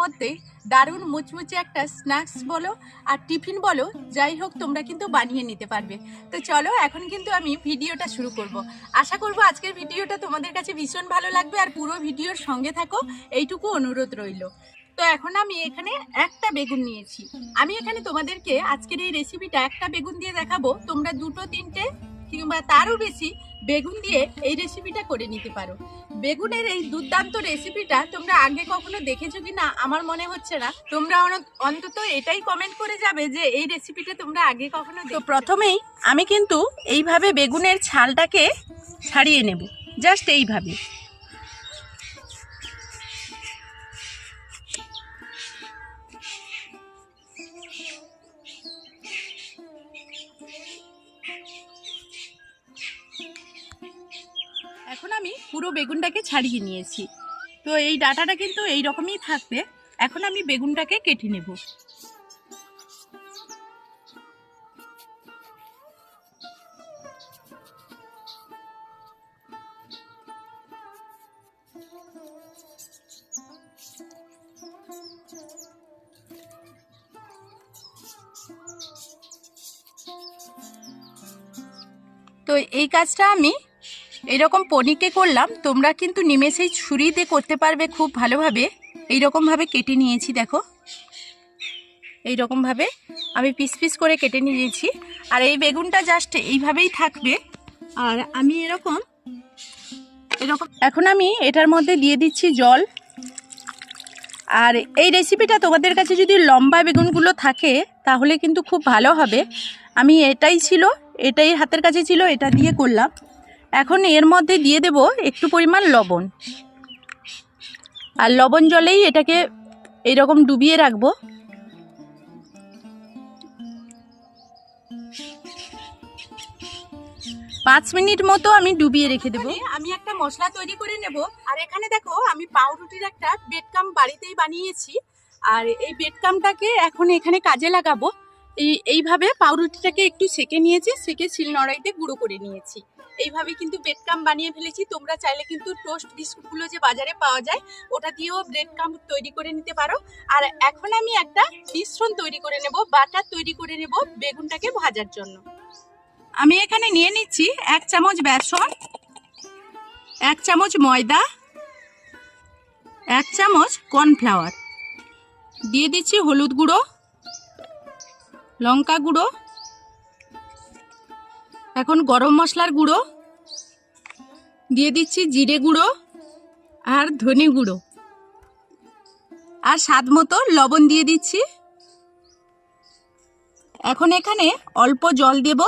মধ্যে দারুণ মুচমুচে একটা স্ন্যাক্স বলো আর টিফিন বলো, যাই হোক তোমরা কিন্তু বানিয়ে নিতে পারবে। তো চলো, এখন কিন্তু আমি ভিডিওটা শুরু করব। আশা করব আজকের ভিডিওটা তোমাদের কাছে ভীষণ ভালো লাগবে আর পুরো ভিডিওর সঙ্গে থাকো, এইটুকু অনুরোধ রইল। তো এখন আমি এখানে একটা বেগুন নিয়েছি। আমি এখানে তোমাদেরকে আজকের এই রেসিপিটা একটা বেগুন দিয়ে দেখাবো। তোমরা দুটো, তিনটে কিংবা তারও বেশি বেগুন দিয়ে এই রেসিপিটা করে নিতে পারো। বেগুনের এই দুর্দান্ত রেসিপিটা তোমরা আগে কখনো দেখেছ কি না আমার মনে হচ্ছে না। তোমরা অন্তত এটাই কমেন্ট করে যাবে যে এই রেসিপিটা তোমরা আগে কখনো তো প্রথমেই আমি কিন্তু এইভাবে বেগুনের ছালটাকে ছাড়িয়ে নেব জাস্ট এইভাবে। এখন আমি পুরো বেগুনটাকে ছাড়িয়ে নিয়েছি। তো এই ডাটাটা কিন্তু এই রকমই থাকবে। এখন আমি বেগুনটাকে কেটে নেব। তো এই কাজটা আমি এইরকম পনিকে করলাম, তোমরা কিন্তু নিমেষেই ছুরিতে করতে পারবে খুব ভালোভাবে। এইরকমভাবে কেটে নিয়েছি, দেখো। এইরকমভাবে আমি পিস পিস করে কেটে নিয়েছি। আর এই বেগুনটা জাস্ট এইভাবেই থাকবে। আর আমি এরকম এরকম, এখন আমি এটার মধ্যে দিয়ে দিচ্ছি জল। আর এই রেসিপিটা তোমাদের কাছে যদি লম্বা বেগুনগুলো থাকে, তাহলে কিন্তু খুব ভালো হবে। আমি এটাই ছিল, এটাই হাতের কাছে ছিল, এটা দিয়ে করলাম। এখন এর মধ্যে দিয়ে দেব একটু পরিমাণ লবণ। আর লবণ জলেই এটাকে এইরকম ডুবিয়ে রাখব। পাঁচ মিনিট মতো আমি ডুবিয়ে রেখে দেবো। আমি একটা মশলা তৈরি করে নেব। আর এখানে দেখো, আমি পাউরুটির একটা বেডকাম বাড়িতেই বানিয়েছি। আর এই বেডকামটাকে এখন এখানে কাজে লাগাবো। এই, এইভাবে পাউরুটিটাকে একটু সেকে নিয়েছি, সেকে শিল নড়াইতে গুঁড়ো করে নিয়েছি। এইভাবে কিন্তু বেডকাম বানিয়ে ফেলেছি। তোমরা চাইলে কিন্তু টোস্ট বিস্কুটগুলো যে বাজারে পাওয়া যায়, ওটা দিয়েও ব্রেড কাম তৈরি করে নিতে পারো। আর এখন আমি একটা মিশ্রণ তৈরি করে নেব, বাটার তৈরি করে নেব বেগুনটাকে ভাজার জন্য। আমি এখানে নিয়ে নিচ্ছি এক চামচ বেসন, এক চামচ ময়দা, এক চামচ কর্নফ্লাওয়ার দিয়ে দিচ্ছি হলুদ গুঁড়ো লঙ্কা গুঁড়ো, এখন গরম মশলার গুঁড়ো, দিয়ে দিচ্ছি জিরে গুঁড়ো আর ধনে গুঁড়ো। আর স্বাদ মতো লবণ দিয়ে দিচ্ছি। এখন এখানে অল্প জল দেব।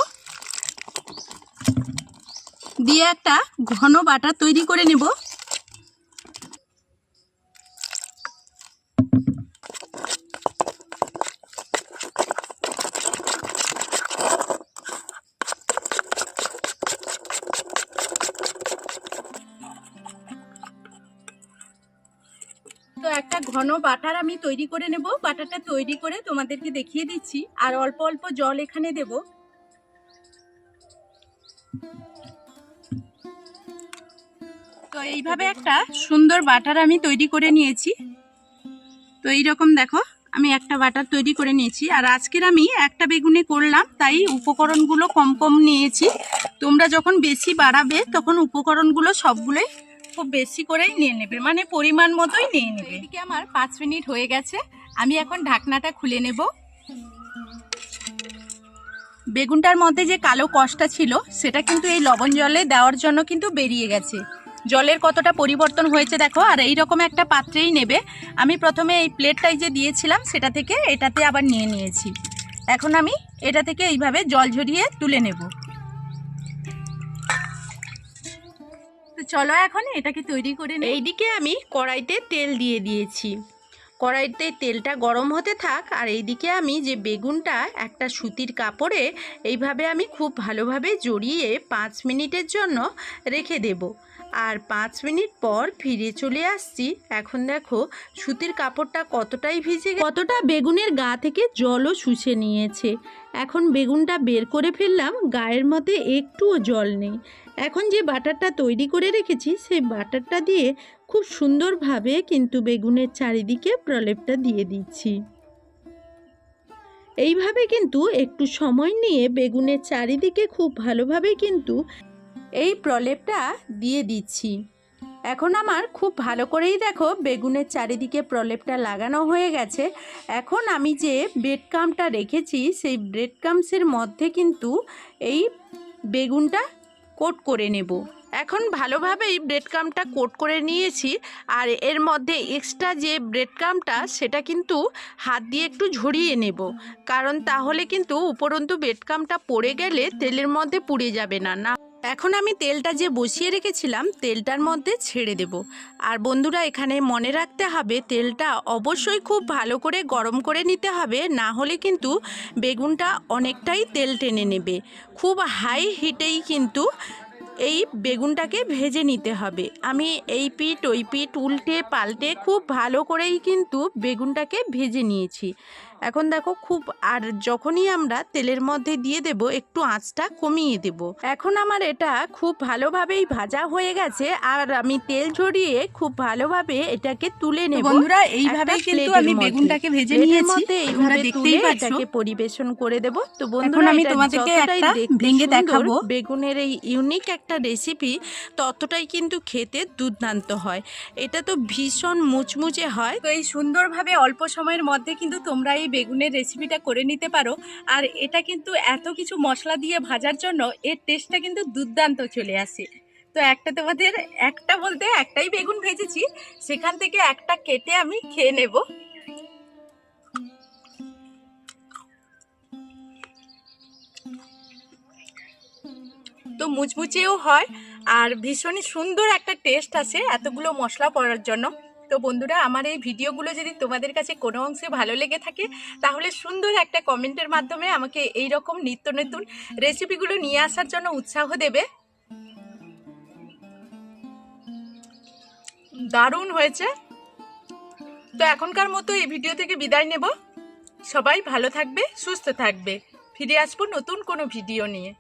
দিয়ে একটা ঘন বাটার তৈরি করে নেব। একটা ঘন বাটার আমি তৈরি করে নেব। বাটারটা তৈরি করে তোমাদেরকে দেখিয়ে দিচ্ছি। আর অল্প অল্প জল এখানে দেব। তো এইভাবে একটা সুন্দর বাটার আমি তৈরি করে নিয়েছি। তো এইরকম দেখো, আমি একটা বাটার তৈরি করে নিয়েছি। আর আজকের আমি একটা বেগুনে করলাম, তাই উপকরণগুলো কম কম নিয়েছি। তোমরা যখন বেশি বাড়াবে, তখন উপকরণগুলো সবগুলোই খুব বেশি করেই নিয়ে নেবে মানে পরিমাণ মতোই নিয়ে নেবে। এদিকে আমার পাঁচ মিনিট হয়ে গেছে আমি এখন ঢাকনাটা খুলে নেব। বেগুনটার মধ্যে যে কালো কষটা ছিল সেটা কিন্তু এই লবণ জলে দেওয়ার জন্য কিন্তু বেরিয়ে গেছে। জলের কতটা পরিবর্তন হয়েছে দেখো আর এই রকম একটা পাত্রেই নেবে। আমি প্রথমে এই প্লেটটাই যে দিয়েছিলাম সেটা থেকে এটাতে আবার নিয়ে নিয়েছি। এখন আমি এটা থেকে এইভাবে জল ঝরিয়ে তুলে নেব। তো চলো এখন এটাকে তৈরি করে নিই। এইদিকে আমি কড়াইতে তেল দিয়ে দিয়েছি। কড়াইতে তেলটা গরম হতে থাক আর এইদিকে আমি যে বেগুনটা, একটা সুতির কাপড়ে, এইভাবে আমি খুব ভালোভাবে জড়িয়ে পাঁচ মিনিটের জন্য রেখে দেব। আর পাঁচ মিনিট পর ফিরে চলে আসছি। এখন দেখো সুতির কাপড়টা কতটাই ভিজে কতটা বেগুনের গা থেকে জলও শুষে নিয়েছে। এখন বেগুনটা বের করে ফেললাম, গায়ের মধ্যে একটুও জল নেই। এখন যে বাটারটা তৈরি করে রেখেছি, সেই বাটারটা দিয়ে খুব সুন্দরভাবে কিন্তু বেগুনের চারিদিকে প্রলেপটা দিয়ে দিচ্ছি। এইভাবে কিন্তু একটু সময় নিয়ে বেগুনের চারিদিকে খুব ভালোভাবে কিন্তু এই প্রলেপটা দিয়ে দিচ্ছি। এখন আমার খুব ভালো করেই দেখো বেগুনের চারিদিকে প্রলেপটা লাগানো হয়ে গেছে। এখন আমি যে ব্রেড কামটা রেখেছি, সেই ব্রেড কামসের মধ্যে কিন্তু এই বেগুনটা কোট করে নেব। এখন ভালোভাবেই ব্রেড কামটা কোট করে নিয়েছি আর এর মধ্যে এক্সট্রা যে ব্রেড কামটা সেটা কিন্তু হাত দিয়ে একটু ঝরিয়ে নেব। কারণ তাহলে কিন্তু উপরন্তু ব্রেড কামটা পড়ে গেলে তেলের মধ্যে পুড়ে যাবে না না এখন আমি তেলটা যে বসিয়ে রেখেছিলাম, তেলটার মধ্যে ছেড়ে দেব। আর বন্ধুরা, এখানে মনে রাখতে হবে, তেলটা অবশ্যই খুব ভালো করে গরম করে নিতে হবে, না হলে কিন্তু বেগুনটা অনেকটাই তেল টেনে নেবে। খুব হাই হিটেই কিন্তু এই বেগুনটাকে ভেজে নিতে হবে। আমি এই পিঠ, ওই পিঠ উল্টে পাল্টে খুব ভালো করেই কিন্তু বেগুনটাকে ভেজে নিয়েছি। এখন দেখো খুব আর যখনই আমরা তেলের মধ্যে দিয়ে দেব একটু আঁচটা কমিয়ে দেব। এখন আমার এটা খুব ভালোভাবেই ভাজা হয়ে গেছে আর আমি তেল ঝরিয়ে খুব ভালোভাবে এটাকে তুলে নেব। বন্ধুরা এইভাবে কিন্তু আমি বেগুনটাকে ভেজে নিয়েছি। এইভাবে দেখতেই পাচ্ছ। এটাকে পরিবেশন করে দেব। তো বন্ধুরা আমি তোমাদেরকে একটা ভেঙে দেখাবো। বেগুনের এই ইউনিক একটা রেসিপি ততটাই কিন্তু খেতে দুর্দান্ত হয়। এটা তো ভীষণ মুচমুচে হয়। তো এই সুন্দরভাবে অল্প সময়ের মধ্যে কিন্তু তোমরা এই বেগুনের রেসিপিটা করে নিতে পারো। আর এটা কিন্তু এত কিছু মশলা দিয়ে ভাজার জন্য এর টেস্টটা কিন্তু দুর্দান্ত চলে আসে। তো একটা তোমাদের, একটা বলতে একটাই বেগুন ভেজেছি, সেখান থেকে একটা কেটে আমি খেয়ে নেব। তো মুচমুচেও হয়, আর ভীষণই সুন্দর একটা টেস্ট আছে এতগুলো মশলা পড়ার জন্য। তো বন্ধুরা, আমার এই ভিডিওগুলো যদি তোমাদের কাছে কোনো অংশে ভালো লেগে থাকে, তাহলে সুন্দর একটা কমেন্টের মাধ্যমে আমাকে এই রকম নিত্য নতুন রেসিপিগুলো নিয়ে আসার জন্য উৎসাহ দেবে। দারুণ হয়েছে। তো এখনকার মতো এই ভিডিও থেকে বিদায় নেব। সবাই ভালো থাকবে, সুস্থ থাকবে। ফিরে আসব নতুন কোনো ভিডিও নিয়ে।